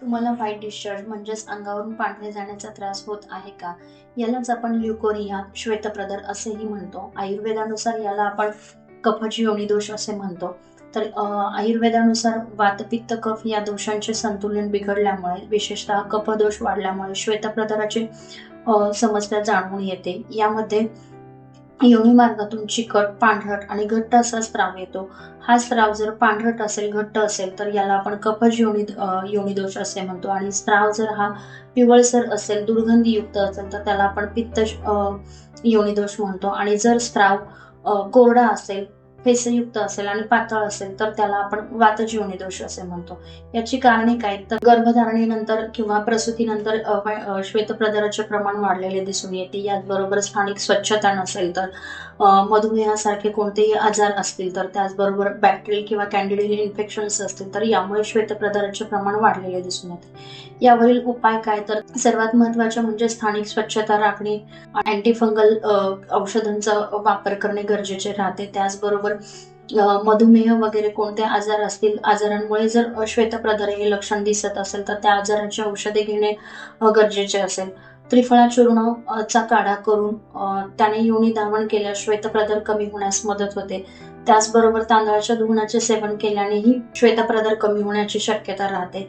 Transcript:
तुम्हाला white discharge म्हणजेच अंगावरून पांढरे जाण्याचा त्रास होत आहे का? यालाच आपण ल्युकोरिया श्वेतप्रदर असेही म्हणतो. आयुर्वेदानुसार याला आपण कफाची योनी दोष असे म्हणतो. तर आयुर्वेदानुसार वातपित्त कफ या दोषांचे संतुलन बिघडल्यामुळे विशेषतः कफदोष वाढल्यामुळे श्वेतप्रदराची समस्या जाणवून येते. यामध्ये योनी मार्गातून चिकट पांढरट आणि घट्ट असा स्त्राव येतो हा स्त्राव जर पांढरट असेल घट्ट असेल तर याला आपण कपज योनी योनिदोष असे म्हणतो. आणि स्त्राव जर हा पिवळसर असेल दुर्गंधीयुक्त असेल तर त्याला आपण पित्त योनिदोष म्हणतो. आणि जर स्त्राव कोरडा असेल फेसयुक्त असेल आणि पातळ असेल तर त्याला आपण वातजीवनी दोष असे म्हणतो. याची कारणे काय? तर गर्भधारणेनंतर किंवा प्रसूतीनंतर श्वेतप्रदाराचे प्रमाण वाढलेले दिसून येते. याचबरोबर स्थानिक स्वच्छता नसेल तर मधुमेहासारखे कोणतेही आजार असतील तर त्याचबरोबर बॅक्टेरियल किंवा कॅन्डिडियल इन्फेक्शन्स असतील तर यामुळे श्वेतप्रदाराचे प्रमाण वाढलेले दिसून येते. यावरील उपाय काय? तर सर्वात महत्त्वाचे म्हणजे स्थानिक स्वच्छता राखणे अँटीफंगल औषधांचा वापर करणे गरजेचे राहते. त्याचबरोबर मधुमेह वगैरे कोणते आजार असतील आजारांमुळे जर अ, हे लक्षण दिसत असेल तर त्या आजाराची औषधे घेणे गरजेचे असेल. त्रिफळा चूर्ण चा काढा करून त्याने योनी धावण केल्यास श्वेतप्रदर कमी होण्यास मदत होते. त्याचबरोबर तांदळाच्या धुवणाचे सेवन केल्यानेही श्वेतप्रदर कमी होण्याची शक्यता राहते.